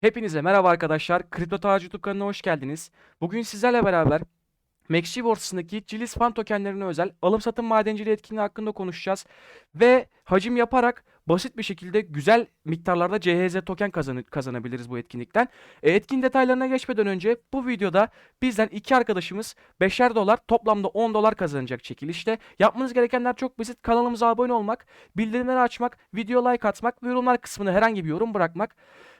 Hepinize merhaba arkadaşlar. Kripto Tacı YouTube kanalına hoş geldiniz. Bugün sizlerle beraber MaxG borsasındaki Cilis fan tokenlerine özel alım satım madenciliği etkinliği hakkında konuşacağız. Ve hacim yaparak basit bir şekilde güzel miktarlarda CHZ token kazanı- kazanabiliriz bu etkinlikten. E, etkin detaylarına geçmeden önce bu videoda bizden iki arkadaşımız 5'er dolar toplamda 10 dolar kazanacak çekilişte. Yapmanız gerekenler çok basit. Kanalımıza abone olmak, bildirimleri açmak, video like atmak ve yorumlar kısmına herhangi bir yorum bırakmak.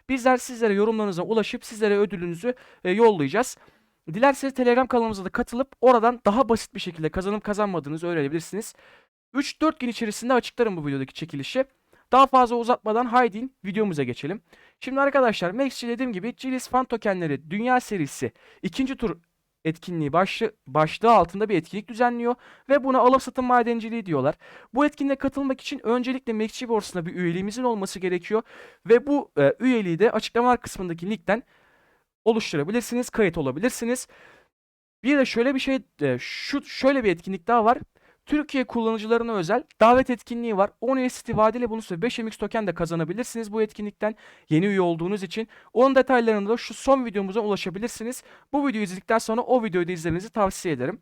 Bizler sizlere yorumlarınıza ulaşıp sizlere ödülünüzü e, yollayacağız. Dilerseniz Telegram kanalımıza da katılıp oradan daha basit bir şekilde kazanıp kazanmadığınızı öğrenebilirsiniz. 3-4 gün içerisinde açıklarım bu videodaki çekilişi. Daha fazla uzatmadan haydi videomuza geçelim. Şimdi arkadaşlar Max'ci dediğim gibi Cilis Fan Tokenleri Dünya serisi ikinci tur etkinliği başlı, başlığı altında bir etkinlik düzenliyor ve buna alım satım madenciliği diyorlar. Bu etkinliğe katılmak için öncelikle Max'ci borsasında bir üyeliğimizin olması gerekiyor ve bu e, üyeliği de açıklamalar kısmındaki linkten oluşturabilirsiniz, kayıt olabilirsiniz. Bir de şöyle bir şey, e, şu şöyle bir etkinlik daha var. Türkiye kullanıcılarına özel davet etkinliği var. 10 USDT vadeli bonus ve 5MX token de kazanabilirsiniz bu etkinlikten yeni üye olduğunuz için. Onun detaylarına da şu son videomuza ulaşabilirsiniz. Bu videoyu izledikten sonra o videoyu da izlemenizi tavsiye ederim.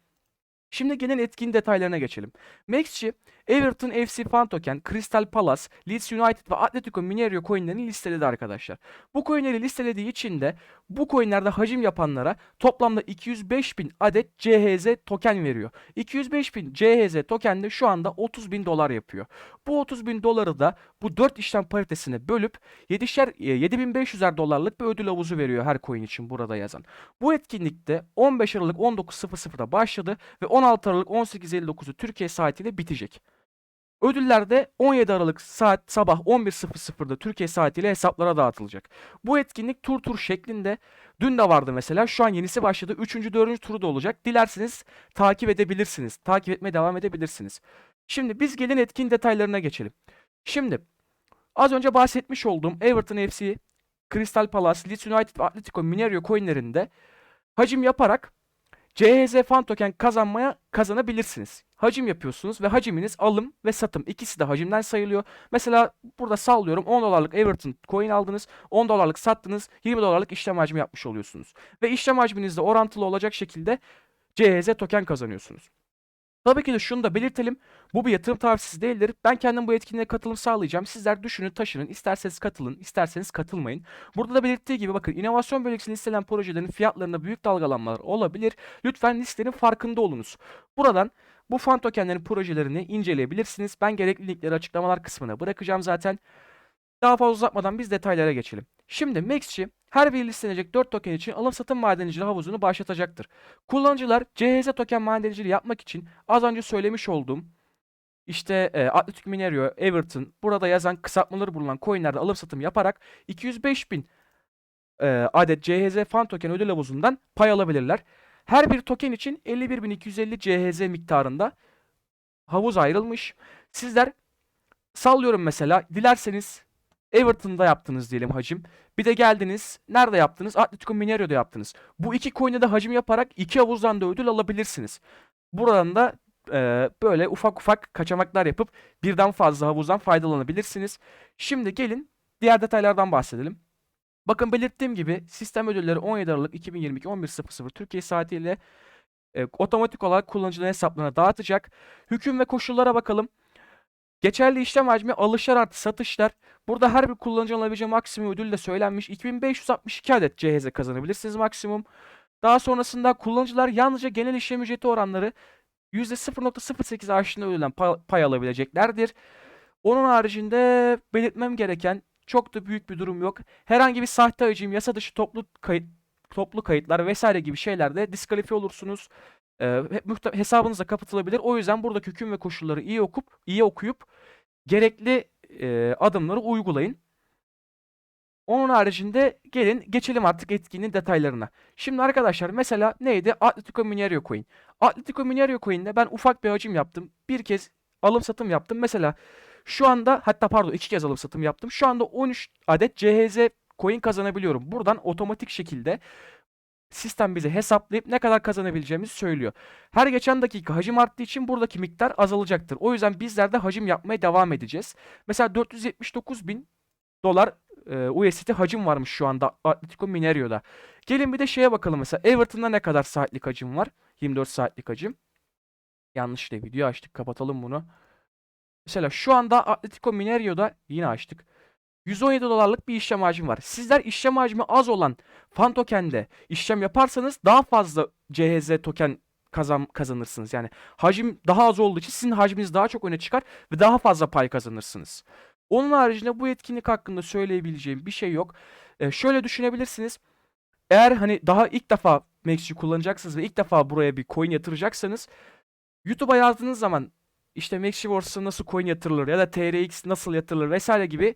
Şimdi gelin etkin detaylarına geçelim. Max'ci, Everton FC Fan Token, Crystal Palace, Leeds United ve Atletico Mineiro coinlerini listeledi arkadaşlar. Bu coinleri listelediği için de bu coinlerde hacim yapanlara toplamda 205 bin adet CHZ token veriyor. 205 bin CHZ token de şu anda 30 bin dolar yapıyor. Bu 30 bin doları da bu 4 işlem paritesine bölüp 7'şer, e, 7500'er dolarlık bir ödül havuzu veriyor her coin için burada yazan. Bu etkinlikte 15 Aralık 19.00'da başladı ve 16 Aralık 18.59'u Türkiye saatiyle bitecek. Ödüller de 17 Aralık saat sabah 11.00'da Türkiye saatiyle hesaplara dağıtılacak. Bu etkinlik tur tur şeklinde dün de vardı mesela. Şu an yenisi başladı. 3. 4. turu da olacak. Dilerseniz takip edebilirsiniz. Takip etmeye devam edebilirsiniz. Şimdi biz gelin etkin detaylarına geçelim. Şimdi az önce bahsetmiş olduğum Everton FC, Crystal Palace, Leeds United ve Atletico Mineiro coinlerinde hacim yaparak CHZ fan token kazanmaya kazanabilirsiniz. Hacim yapıyorsunuz ve haciminiz alım ve satım. İkisi de hacimden sayılıyor. Mesela burada sallıyorum 10 dolarlık Everton coin aldınız. 10 dolarlık sattınız. 20 dolarlık işlem hacmi yapmış oluyorsunuz. Ve işlem hacminizle orantılı olacak şekilde CHZ token kazanıyorsunuz. Tabii ki de şunu da belirtelim. Bu bir yatırım tavsiyesi değildir. Ben kendim bu etkinliğe katılım sağlayacağım. Sizler düşünün, taşının. İsterseniz katılın, isterseniz katılmayın. Burada da belirttiği gibi bakın inovasyon bölgesinde listelen projelerin fiyatlarında büyük dalgalanmalar olabilir. Lütfen listenin farkında olunuz. Buradan bu fan tokenlerin projelerini inceleyebilirsiniz. Ben gerekli linkleri açıklamalar kısmına bırakacağım zaten. Daha fazla uzatmadan biz detaylara geçelim. Şimdi Max'ci her bir listelenecek 4 token için alım satım madenciliği havuzunu başlatacaktır. Kullanıcılar CHZ token madenciliği yapmak için az önce söylemiş olduğum işte e, Atletico Mineiro, Everton burada yazan kısaltmaları bulunan coinlerde alım satım yaparak 205 bin e, adet CHZ fan token ödül havuzundan pay alabilirler. Her bir token için 51.250 CHZ miktarında havuz ayrılmış. Sizler sallıyorum mesela dilerseniz Everton'da yaptınız diyelim hacim. Bir de geldiniz. Nerede yaptınız? Atletico Mineiro'da yaptınız. Bu iki coin'e de hacim yaparak iki havuzdan da ödül alabilirsiniz. Buradan da e, böyle ufak ufak kaçamaklar yapıp birden fazla havuzdan faydalanabilirsiniz. Şimdi gelin diğer detaylardan bahsedelim. Bakın belirttiğim gibi sistem ödülleri 17 Aralık 2022 11.00 Türkiye saatiyle e, otomatik olarak kullanıcıların hesaplarına dağıtacak. Hüküm ve koşullara bakalım. Geçerli işlem hacmi alışlar artı satışlar. Burada her bir kullanıcı alabileceği maksimum ödül de söylenmiş. 2562 adet CHZ kazanabilirsiniz maksimum. Daha sonrasında kullanıcılar yalnızca genel işlem ücreti oranları %0.08 aşında ödülden pay, pay alabileceklerdir. Onun haricinde belirtmem gereken çok da büyük bir durum yok. Herhangi bir sahte hacim, yasa dışı toplu kayıt toplu kayıtlar vesaire gibi şeylerde diskalifiye olursunuz. Ee, muhte- hesabınız da kapatılabilir. O yüzden buradaki hüküm ve koşulları iyi okup iyi okuyup gerekli e, adımları uygulayın. Onun haricinde gelin geçelim artık etkinliğin detaylarına. Şimdi arkadaşlar mesela neydi? Atletico Mineiro coin. Atletico Mineiro coin'de ben ufak bir hacim yaptım. Bir kez alım satım yaptım. Mesela şu anda hatta pardon iki kez alım satım yaptım. Şu anda 13 adet CHZ coin kazanabiliyorum. Buradan otomatik şekilde sistem bize hesaplayıp ne kadar kazanabileceğimizi söylüyor. Her geçen dakika hacim arttığı için buradaki miktar azalacaktır. O yüzden bizler de hacim yapmaya devam edeceğiz. Mesela 479 bin dolar e, USDT hacim varmış şu anda Atletico Mineiro'da. Gelin bir de şeye bakalım mesela Everton'da ne kadar saatlik hacim var? 24 saatlik hacim. Yanlış da video açtık. Kapatalım bunu. Mesela şu anda Atletico Mineiro'da yine açtık. 117 dolarlık bir işlem hacmi var. Sizler işlem hacmi az olan fan tokende işlem yaparsanız daha fazla CHZ token kazan kazanırsınız. Yani hacim daha az olduğu için sizin hacminiz daha çok öne çıkar ve daha fazla pay kazanırsınız. Onun haricinde bu etkinlik hakkında söyleyebileceğim bir şey yok. Ee, şöyle düşünebilirsiniz. Eğer hani daha ilk defa Max'i kullanacaksınız ve ilk defa buraya bir coin yatıracaksanız YouTube'a yazdığınız zaman işte Maxiverse'a nasıl coin yatırılır ya da TRX nasıl yatırılır vesaire gibi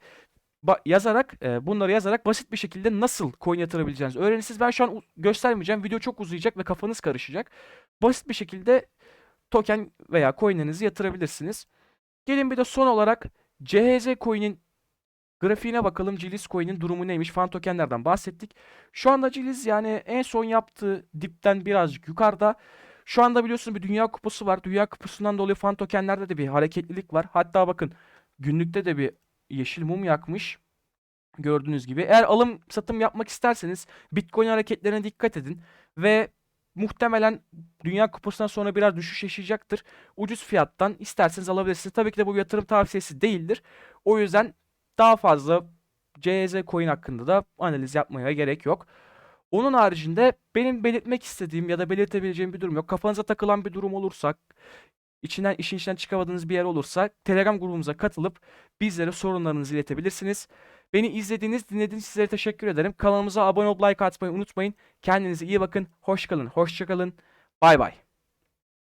yazarak e, bunları yazarak basit bir şekilde nasıl coin yatırabileceğinizi öğrenirsiniz. Ben şu an göstermeyeceğim. Video çok uzayacak ve kafanız karışacak. Basit bir şekilde token veya coinlerinizi yatırabilirsiniz. Gelin bir de son olarak CHZ coin'in grafiğine bakalım. Ciliz coin'in durumu neymiş? Fan tokenlerden bahsettik. Şu anda Ciliz yani en son yaptığı dipten birazcık yukarıda. Şu anda biliyorsunuz bir Dünya Kupası var. Dünya Kupası'ndan dolayı fan tokenlerde de bir hareketlilik var. Hatta bakın günlükte de bir yeşil mum yakmış. Gördüğünüz gibi. Eğer alım satım yapmak isterseniz Bitcoin hareketlerine dikkat edin ve muhtemelen Dünya Kupası'ndan sonra biraz düşüş yaşayacaktır. Ucuz fiyattan isterseniz alabilirsiniz. Tabii ki de bu yatırım tavsiyesi değildir. O yüzden daha fazla CZ coin hakkında da analiz yapmaya gerek yok. Onun haricinde benim belirtmek istediğim ya da belirtebileceğim bir durum yok. Kafanıza takılan bir durum olursa, içinden işin içinden çıkamadığınız bir yer olursa Telegram grubumuza katılıp bizlere sorunlarınızı iletebilirsiniz. Beni izlediğiniz, dinlediğiniz sizlere teşekkür ederim. Kanalımıza abone olup like atmayı unutmayın. Kendinize iyi bakın. Hoş kalın, hoşça kalın. Bay bay.